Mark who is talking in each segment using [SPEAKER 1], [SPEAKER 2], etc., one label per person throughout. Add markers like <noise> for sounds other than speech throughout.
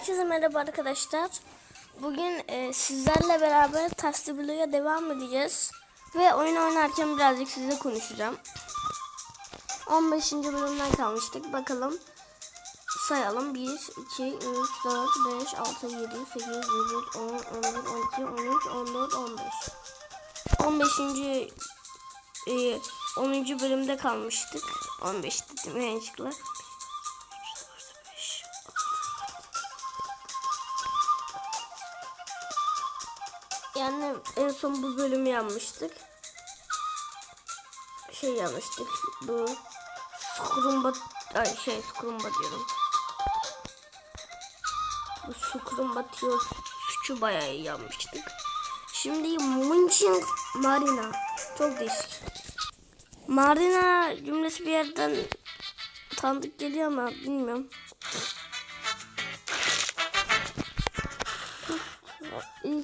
[SPEAKER 1] Herkese merhaba arkadaşlar. Bugün e, sizlerle beraber Blue'ya devam edeceğiz. Ve oyun oynarken birazcık size konuşacağım. 15. bölümden kalmıştık. Bakalım sayalım. 1, 2, 3, 4, 5, 6, 7, 8, 9, 10, 11, 12, 13, 14, 15. 15. E, 10. bölümde kalmıştık. 15 dedim yanlışlıkla. Yani en son bu bölümü yapmıştık. Şey yapmıştık. Bu Skrumba ay şey Skrumba diyorum. Bu Skrumba Tio suçu bayağı yapmıştık. Şimdi Munching Marina. Çok değişik. Marina cümlesi bir yerden tanıdık geliyor ama bilmiyorum.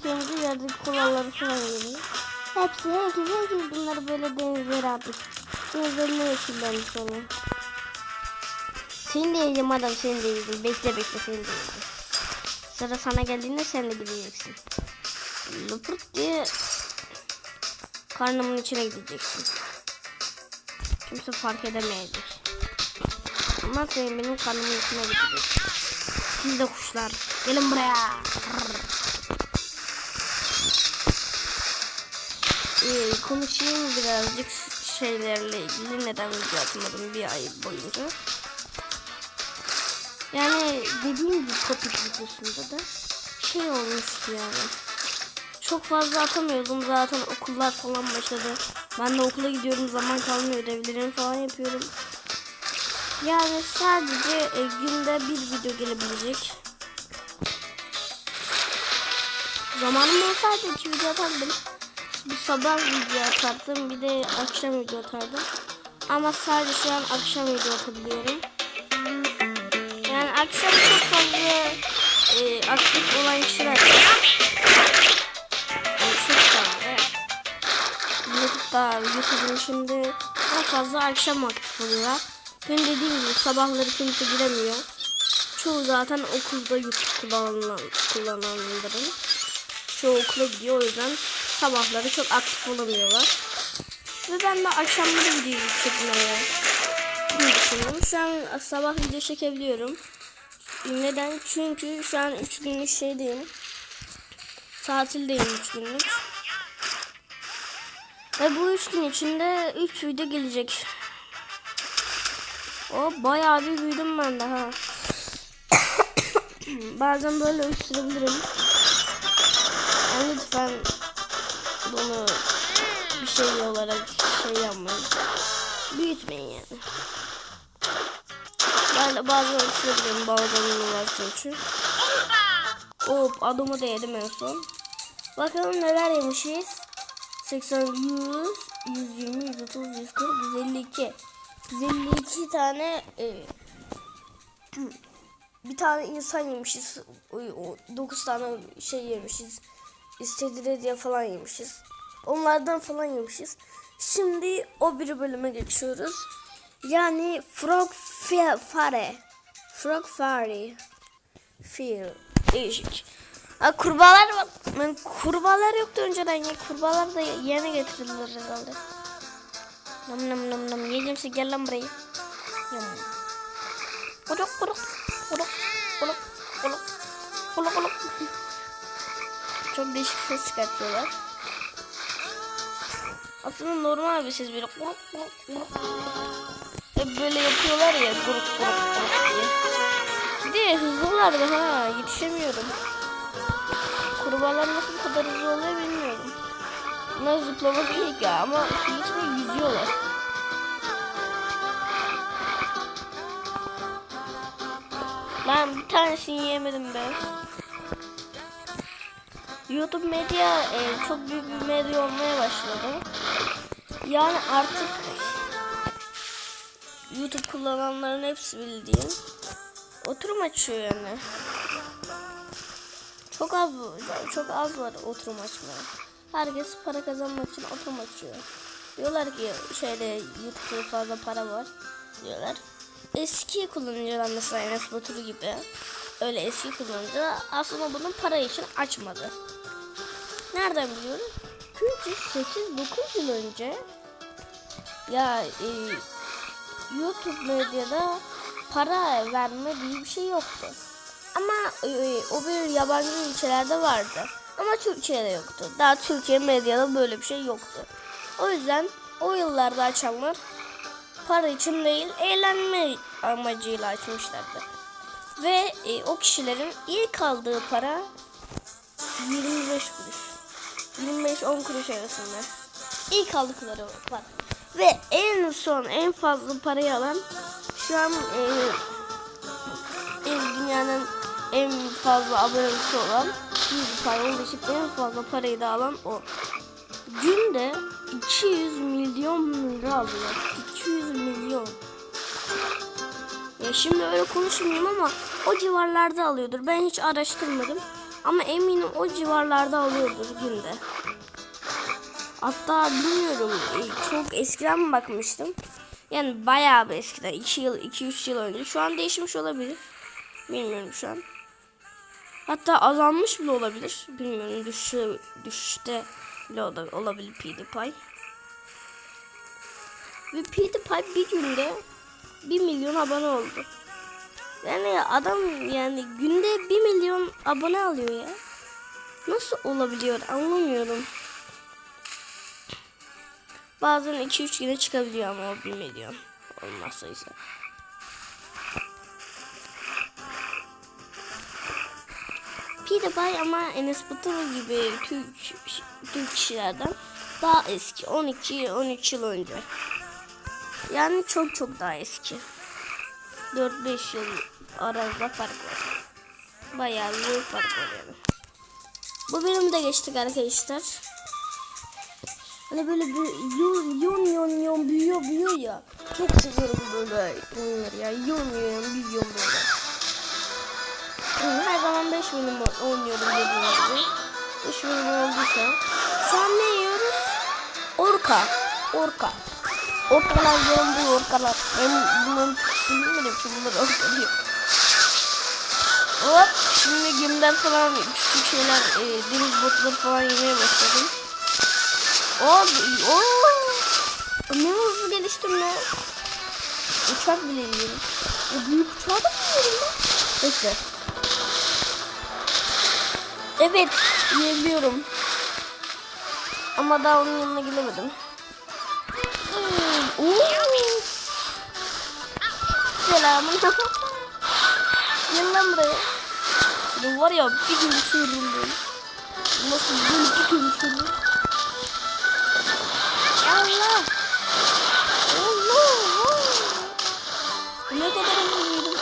[SPEAKER 1] Önce yerdeki kolalları falan geliyor. Hepsi herkes herkes bunları böyle denizlere atmış. Denizlerine yeşillendi sonra. Seni de yiyeceğim adam seni de yiyeceğim. Bekle bekle seni de yiyeceğim. Sıra sana geldiğinde sen de gideceksin. Lıpırt diye karnımın içine gideceksin. Kimse fark edemeyecek. Ama sen benim karnımın içine gideceksin. Siz de kuşlar. Gelin buraya. Ee, konuşayım birazcık şeylerle ilgili neden video atmadım bir ay boyunca. Yani dediğim gibi kopuk videosunda da şey olmuştu yani. Çok fazla atamıyordum zaten okullar falan başladı. Ben de okula gidiyorum zaman kalmıyor ödevlerimi falan yapıyorum. Yani sadece e, günde bir video gelebilecek. Zamanım olsaydı iki video atardım. Bir sabah video atardım bir de akşam video atardım. Ama sadece şu an akşam video atabiliyorum. Yani akşam çok fazla e, aktif olan kişiler var. Yani çok fazla. YouTube'da YouTube'un şimdi daha fazla akşam aktif oluyor. Ben dediğim gibi sabahları kimse giremiyor. Çoğu zaten okulda YouTube kullanan, kullananların. Çoğu okula gidiyor o yüzden sabahları çok aktif olamıyorlar. Ve ben de akşamları video çekmeye düşünüyorum. Şu an sabah video çekebiliyorum. Neden? Çünkü şu an 3 günlük şeydeyim. Tatildeyim 3 günlük. Ve bu 3 gün içinde 3 video gelecek. O bayağı bir büyüdüm ben de ha. <coughs> Bazen böyle öksürebilirim. Yani lütfen bunu bir şey olarak şey yapmayın. Büyütmeyin yani. Ben bazen öksürebilirim. Balgamım var çünkü. Hop adamı da yedim en son. Bakalım neler yemişiz. 80, 100, 120, 130, 140, 152. 152 tane e, bir tane insan yemişiz. 9 tane şey yemişiz. İstediği falan yemişiz. Onlardan falan yemişiz. Şimdi o bir bölüme geçiyoruz. Yani Frog Fare. Frog Fare. Feel. Değişik. Ha, kurbağalar var. Ben, kurbağalar yoktu önceden ya. Kurbağalar da yeni getirildiler herhalde. Nam nam nam nam. Size gel lan buraya. Yum. Kuluk kuluk. Kuluk kuluk. Kuluk. Kuluk kuluk. Çok değişik ses çıkartıyorlar. Aslında normal bir ses böyle kuluk kuluk kuluk. Hep böyle yapıyorlar ya kuluk kuluk kuluk diye. Bir de hızlılar da ha yetişemiyorum. Kurbağalar nasıl bu kadar hızlı oluyor bilmiyorum. Bunlar zıplaması iyi ya ama mi yüzüyorlar? Ben bir tanesini yemedim be. YouTube medya e, çok büyük bir medya olmaya başladı. Yani artık YouTube kullananların hepsi bildiğin oturum açıyor yani. Çok az çok az var oturum açmayan. Herkes para kazanmak için oturum açıyor. Diyorlar ki şeyde YouTube'da fazla para var diyorlar. Eski kullanıcılar mesela Enes Batur gibi öyle eski kullanıcı aslında bunu para için açmadı. Nereden biliyorum? Çünkü 8-9 yıl önce ya e, YouTube medyada para verme diye bir şey yoktu. Ama e, o bir yabancı ülkelerde vardı. Ama Türkiye'de yoktu. Daha Türkiye medyada böyle bir şey yoktu. O yüzden o yıllarda açanlar para için değil eğlenme amacıyla açmışlardı. Ve e, o kişilerin ilk aldığı para 25 kuruş. 25-10 kuruş arasında. İlk aldıkları para. Ve en son en fazla parayı alan şu an e, dünyanın en fazla abonesi olan PewDiePie olduğu için en fazla parayı da alan o. Günde 200 milyon lira alıyor. 200 milyon. Ya şimdi öyle konuşmayayım ama o civarlarda alıyordur. Ben hiç araştırmadım. Ama eminim o civarlarda alıyordur günde. Hatta bilmiyorum çok eskiden bakmıştım. Yani bayağı bir eskiden 2 yıl 2-3 yıl önce. Şu an değişmiş olabilir. Bilmiyorum şu an. Hatta azalmış bile olabilir. Bilmiyorum düşüşte, düşüşte bile ola- olabilir PewDiePie. Ve PewDiePie bir günde 1 milyon abone oldu. Yani adam yani günde 1 milyon abone alıyor ya. Nasıl olabiliyor anlamıyorum. Bazen 2-3 güne çıkabiliyor ama o 1 milyon olmazsa ise. PewDiePie ama Enes Batur gibi Türk, Türk kişilerden daha eski. 12-13 yıl önce. Yani çok çok daha eski. 4-5 yıl arasında fark var. Bayağı bir fark var yani. Bu bölümde geçtik arkadaşlar. Hani böyle bir yon yon yon yon büyüyor büyüyor ya. Çok seviyorum böyle oyunları ya. Yon yon büyüyor böyle. Her zaman 5 bölüm oynuyorum dediğim gibi. 5 bölüm olduysa. An ne yiyoruz? Orka. Orka. Orkalar yiyorum bu orkalar. Ben bunların Türkçesini bilmiyorum ki bunlar orka diyor. Hop şimdi gemiden falan küçük şeyler e, deniz botları falan yemeye başladım. Oo, oo. Ne hızlı geliştim lan. Uçak bile yiyorum. O büyük uçağı da mı yiyorum lan? Bekle. Evet yiyebiliyorum. Ama daha onun yanına gidemedim. Gel lan buraya. Şimdi var ya bir gün sürüyorum böyle. Nasıl böyle bir gün sürüyorum. Allah. Allah. Bu ne kadar hızlıydım.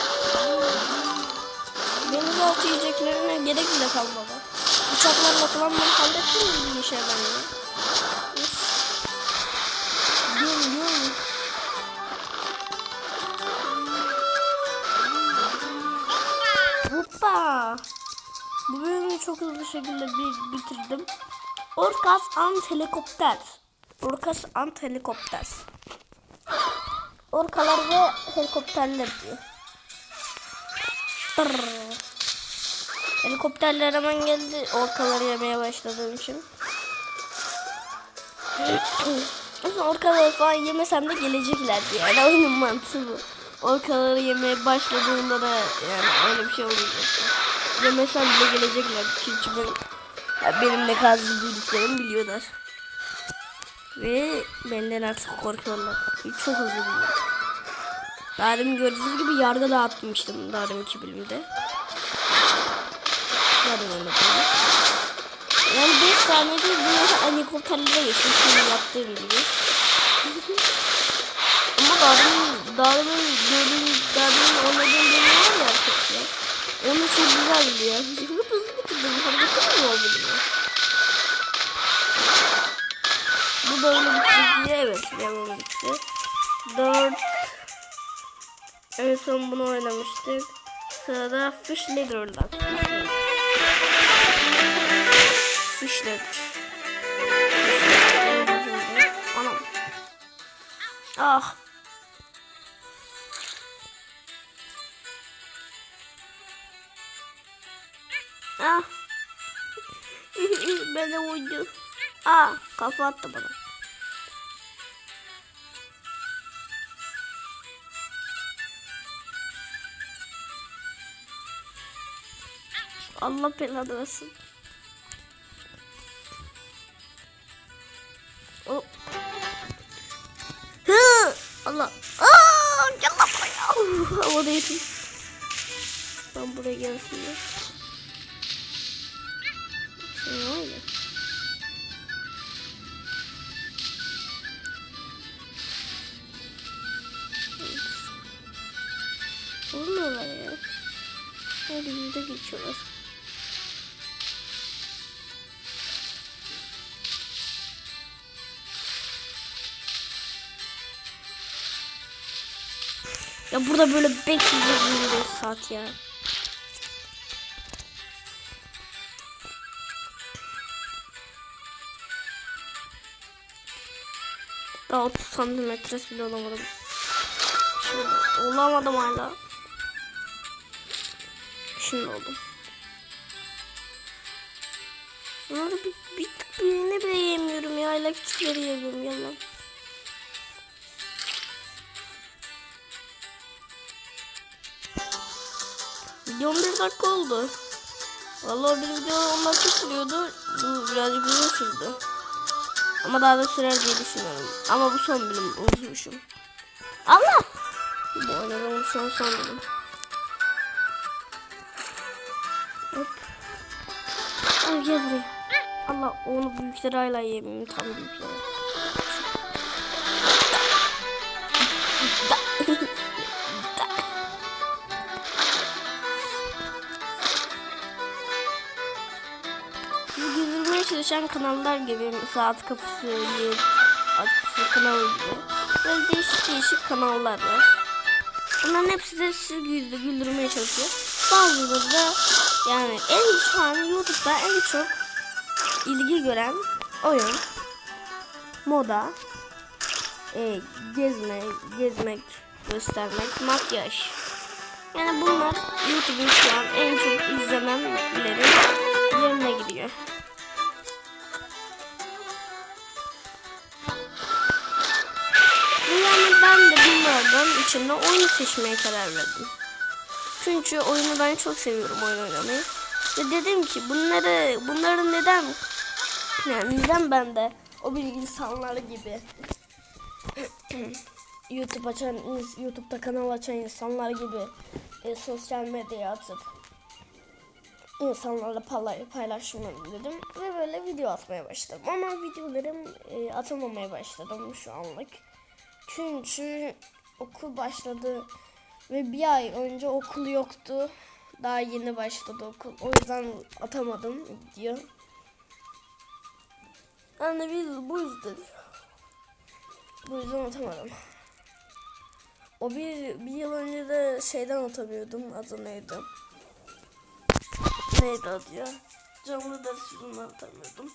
[SPEAKER 1] Denizaltı yiyeceklerine gerek bile kalmadı. Uçaklarla falan ben hallettim mi bir şey ben ya? Çok hızlı şekilde bir bitirdim. Orkas Ant Helikopter. Orkas Ant Helikopter. Orkalar ve helikopterler diyor. Helikopterler hemen geldi orkaları yemeye başladığım için. Orkaları falan yemesem de geleceklerdi yani oyunun mantığı bu. Orkaları yemeye başladığında da yani öyle bir şey olmayacak. Yemesem bile gelecekler çünkü ben, ya benim ne kadar büyüdüklerimi biliyorlar. Ve benden artık korkuyorlar. Çok hızlı büyüyor. Demin gördüğünüz gibi yargı dağıtmıştım daha deminki bölümde. Yarın böyle. Yani 5 saniyede bir helikopterlere geçtim şimdi yaptığım gibi. Ama daha demin, daha demin gördüğüm, daha demin oynadığım bölüm var ya arkadaşlar. Onu çok güzeldi ya. Hızlı hızlı bitirdim. Hareketli mi oldu bu? Bu da öyle bitti diye evet devam bitti. 4 En son bunu oynamıştık. Sırada Fish Leader'lar. Fish Leader. Anam. Ah. Ah. <laughs> Beni vurdu. Ah kafa attı bana. Allah belanı versin. O. Hı! Allah. Aa, gel lan buraya. Havadaydım. Ben buraya gelsin ya. Olmuyorlar ya. Her yerde geçiyorlar. Ya burada böyle bekleyeceğiz 25 saat ya. Daha 30 santimetres bile olamadım. Olamadım hala. Şimdi oldum. Bunları bir, bir büyüğüne bile yemiyorum ya. Hala küçükleri yiyorum yalan. Videom bir dakika oldu. Vallahi bir video 10 dakika sürüyordu. Bu birazcık uzun sürdü. Ama daha da sürer diye düşünüyorum. Ama bu son bölüm unutmuşum. Allah! Bu şu an son bölüm. Gel buraya. Allah onu büyükleri hala yemeyeyim tam. Sizi güldürmeye çalışan kanallar gibi saat kapısı, yıl, at kapısı kanalı gibi. Böyle değişik değişik kanallar var. Bunların hepsi de sizi güldür, güldürmeye çalışıyor. Bazıları da yani en şu an YouTube'da en çok ilgi gören oyun, moda, e, gezme, gezmek, göstermek, makyaj. Yani bunlar YouTube'un şu an en çok izlenenlerin yerine gidiyor. Yani ben de bunlardan içinde oyunu seçmeye karar verdim. Çünkü oyunu ben çok seviyorum oyun oynamayı. Ve dedim ki bunları bunları neden yani neden ben de o bir insanlar gibi <clears throat> YouTube açan YouTube'da kanal açan insanlar gibi e, sosyal medyaya atıp insanlarla payla- paylaşmam dedim ve böyle video atmaya başladım. Ama videolarım e, atamamaya başladım şu anlık. Çünkü okul başladı ve bir ay önce okul yoktu. Daha yeni başladı okul. O yüzden atamadım video. Yani biz bu yüzden bu yüzden atamadım. O bir, bir yıl önce de şeyden atamıyordum. Adı neydi? Neydi adı ya? Canlı ders yüzünden atamıyordum.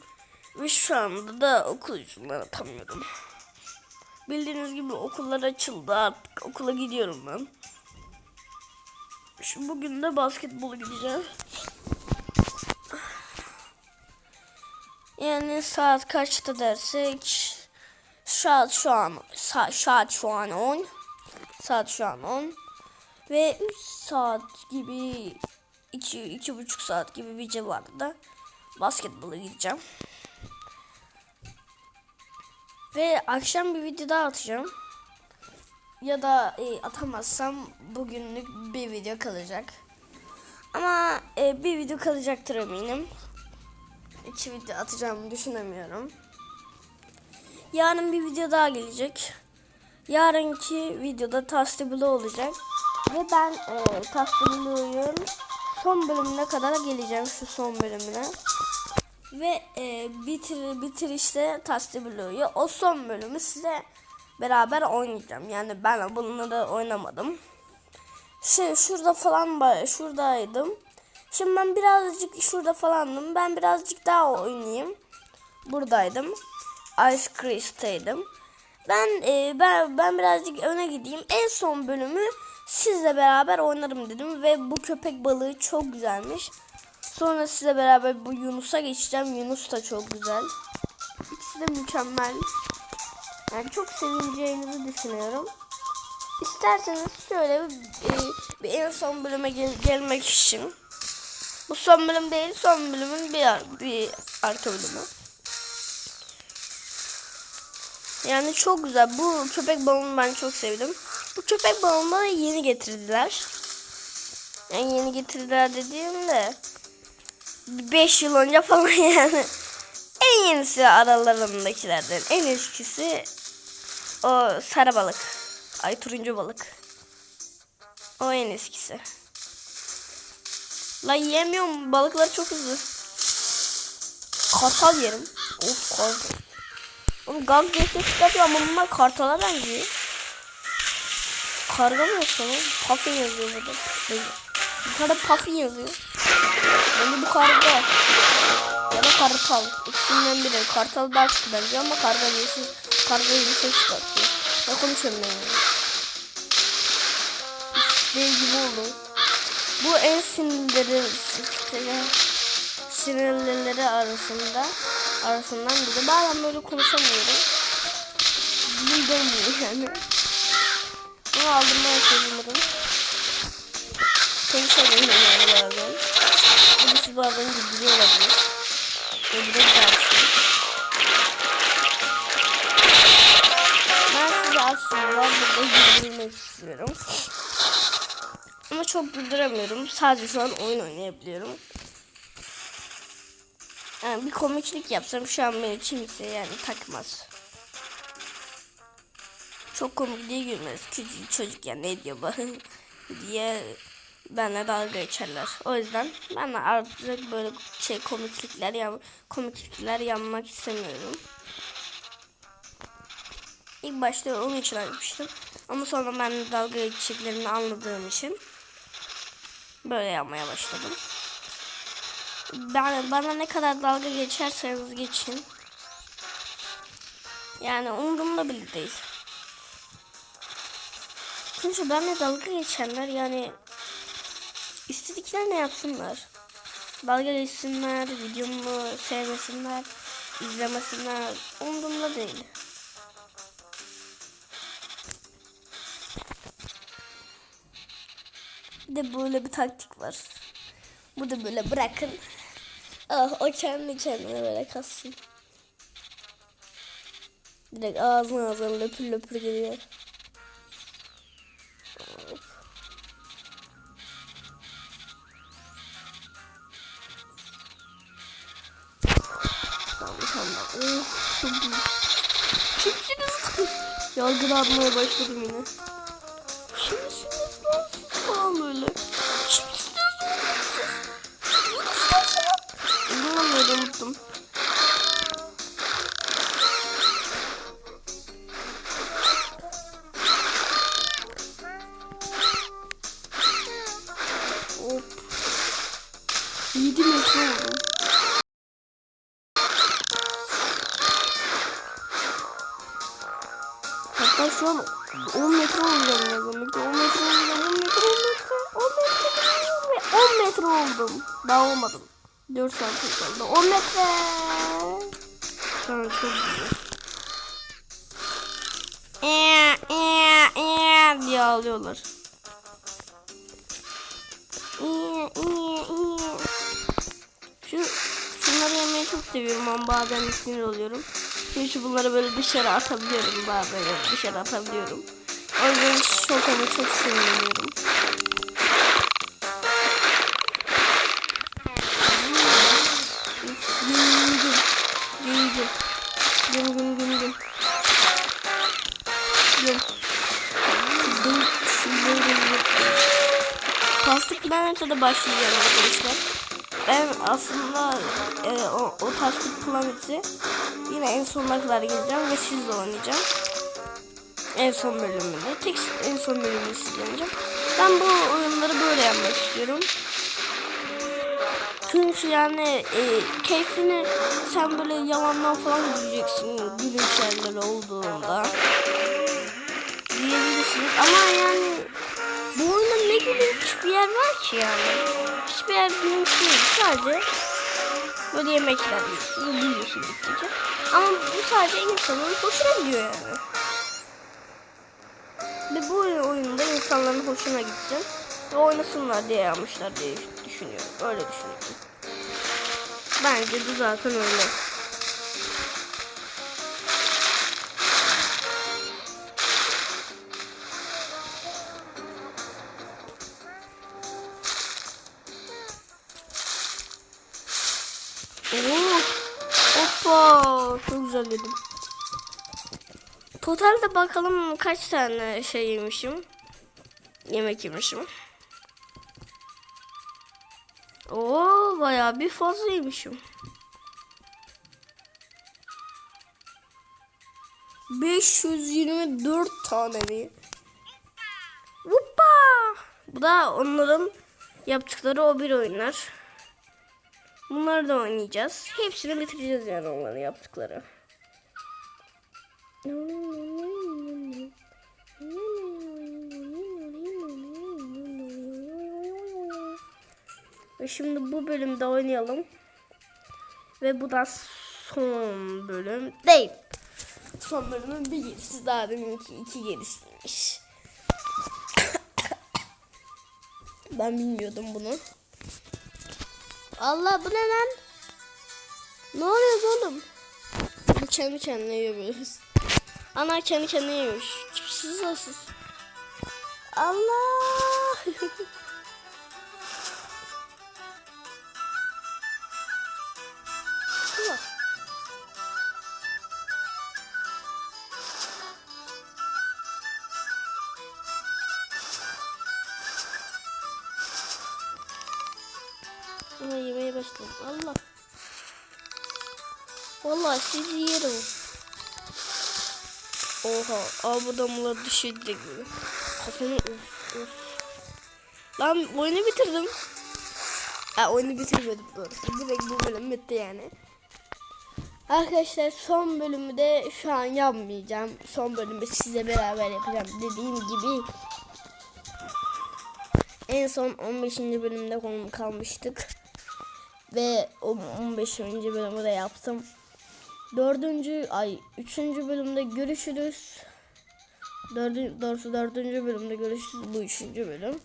[SPEAKER 1] Ve şu anda da okul yüzünden atamıyorum. Bildiğiniz gibi okullar açıldı artık. Okula gidiyorum ben. Şimdi bugün de basketbola gideceğim. Yani saat kaçta dersek saat şu an saat, şu an 10 saat şu an 10 ve 3 saat gibi 2 iki, buçuk saat gibi bir civarda basketbola gideceğim. Ve akşam bir video daha atacağım. Ya da e, atamazsam bugünlük bir video kalacak. Ama e, bir video kalacaktır eminim. İki video atacağımı düşünemiyorum. Yarın bir video daha gelecek. Yarınki videoda Tastibulu olacak. Ve ben e, Tastibulu'nun son bölümüne kadar geleceğim. Şu son bölümüne. Ve e, bitir, bitirişte Tastibulu'yu o son bölümü size beraber oynayacağım. Yani ben bunları oynamadım. Şey şurada falan şuradaydım. Şimdi ben birazcık şurada falandım. Ben birazcık daha oynayayım. Buradaydım. Ice Cream'taydım. Ben e, ben ben birazcık öne gideyim. En son bölümü sizle beraber oynarım dedim ve bu köpek balığı çok güzelmiş. Sonra size beraber bu Yunus'a geçeceğim. Yunus da çok güzel. İkisi de mükemmel. Yani çok sevineceğinizi düşünüyorum. İsterseniz şöyle bir, bir- en son bölüme gel- gelmek için. Bu son bölüm değil, son bölümün bir, ar- bir arka bölümü. Yani çok güzel. Bu köpek balonu ben çok sevdim. Bu köpek balonunu yeni getirdiler. Yani yeni getirdiler dediğimde 5 yıl önce falan <laughs> yani. En yenisi aralarındakilerden. En eskisi o sarı balık. Ay turuncu balık. O en eskisi. La yiyemiyorum. Balıklar çok hızlı. Kartal yerim. Of kartal. Oğlum gag diye çıkartıyor ama bunlar kartala benziyor. Karga mı yoksa lan? Puffin yazıyor burada. Yukarıda Puffin yazıyor. Bence bu karga. Ya da kartal. İkisinden biri. Kartal daha çok benziyor ama karga diye ses, karga diye ses çıkartıyor. Ne konuşuyorum ben gibi oldu. Bu en sinirleri sinirlileri arasında arasından biri. Bazen böyle konuşamıyorum. Dilim dönmüyor yani. Bunu aldırmaya çalışıyorum. Konuşamıyorum yani bazen. Bu sizi bazen güldürüyor olabilir. Ve bu aslında burada güldürmek istiyorum. Ama çok güldüremiyorum. Sadece şu an oyun oynayabiliyorum. Yani bir komiklik yapsam şu an beni kimse yani takmaz. Çok komik diye gülmez. Küçük çocuk ya ne diyor bu <laughs> diye benle dalga geçerler. O yüzden ben artık böyle şey komiklikler yan komiklikler yanmak istemiyorum. İlk başta onun için açmıştım. Ama sonra ben dalga geçeceklerini anladığım için böyle yapmaya başladım. Ben, bana ne kadar dalga geçerseniz geçin. Yani umurumda bile değil. Çünkü benimle dalga geçenler yani istedikler ne yapsınlar. Dalga geçsinler, videomu sevmesinler, izlemesinler. Umurumda değil. Bir de böyle bir taktik var. Bu da böyle bırakın. Ah, o kendi kendine böyle kassın. Direkt ağzına ağzına löpür löpür geliyor. Kimsiniz? Yargılanmaya başladım yine. Hatta şu an 10 metre olacağım ya. 10 metre, 10 metre olacağım. 10 metre, 10 metre, 10 metre, 10 metre oldum. Daha olmadım. 4 santim kaldı. 10 metre. An çok güzel. Eee, eee, eee diye ağlıyorlar. Eee, eee, eee. Şu, şunları yemeyi çok seviyorum ama bazen sinir oluyorum. Çünkü bunları böyle dışarı atabiliyorum. Daha böyle dışarı atabiliyorum. O yüzden çok ama çok sinirleniyorum. Güm güm güm güm. Güm. Güm. Şimdi güm. Tasdik Planet'e başlayacağım arkadaşlar. Ben aslında e, o, o Tasdik Planet'i yine en sonuna kadar gideceğim ve sizle oynayacağım. En son bölümünde. Tek en son bölümünü sizle oynayacağım. Ben bu oyunları böyle yapmak istiyorum. Çünkü yani e, keyfini sen böyle yalandan falan göreceksin gülünç yerler olduğunda. Diyebilirsiniz ama yani bu oyunda ne gülünç hiçbir yer var ki yani. Hiçbir yer değil. Sadece böyle yemekler yiyorsun, büyüyorsun gittikçe. Ama bu sadece insanın hoşuna gidiyor yani. Ve bu oyunda insanların hoşuna gitsin ve oynasınlar diye yapmışlar diye düşünüyorum. Öyle düşünüyorum. Bence de zaten öyle. Yedim. Totalde bakalım kaç tane şey yemişim. Yemek yemişim. Oo bayağı bir fazla yemişim. 524 tane mi? Hoppa! Bu da onların yaptıkları o bir oyunlar. Bunları da oynayacağız. Hepsini bitireceğiz yani onların yaptıkları. Ve şimdi bu bölümde oynayalım. Ve bu da son bölüm değil. Son bölümün bir gerisi daha deminki iki gerisiymiş. <coughs> ben bilmiyordum bunu. Allah bu ne lan? Ne oluyor oğlum? Kendi kendine yiyor böyle. Ana kendi kendine yemiş. Kimsiz asız. Allah. <laughs> Oha. Aa burada mıla düşecek gibi. Kafamı of of. Lan oyunu bitirdim. Ha oyunu bitirmedim doğrusu. Direkt bu bölüm bitti yani. Arkadaşlar son bölümü de şu an yapmayacağım. Son bölümü size beraber yapacağım. Dediğim gibi en son 15. bölümde konu kalmıştık. Ve o 15. bölümü de yaptım. Dördüncü ay üçüncü bölümde görüşürüz. Dördüncü, doğrusu dördüncü bölümde görüşürüz. Bu üçüncü bölüm.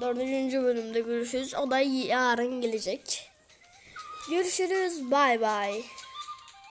[SPEAKER 1] Dördüncü bölümde görüşürüz. O da yarın gelecek. Görüşürüz. Bay bay.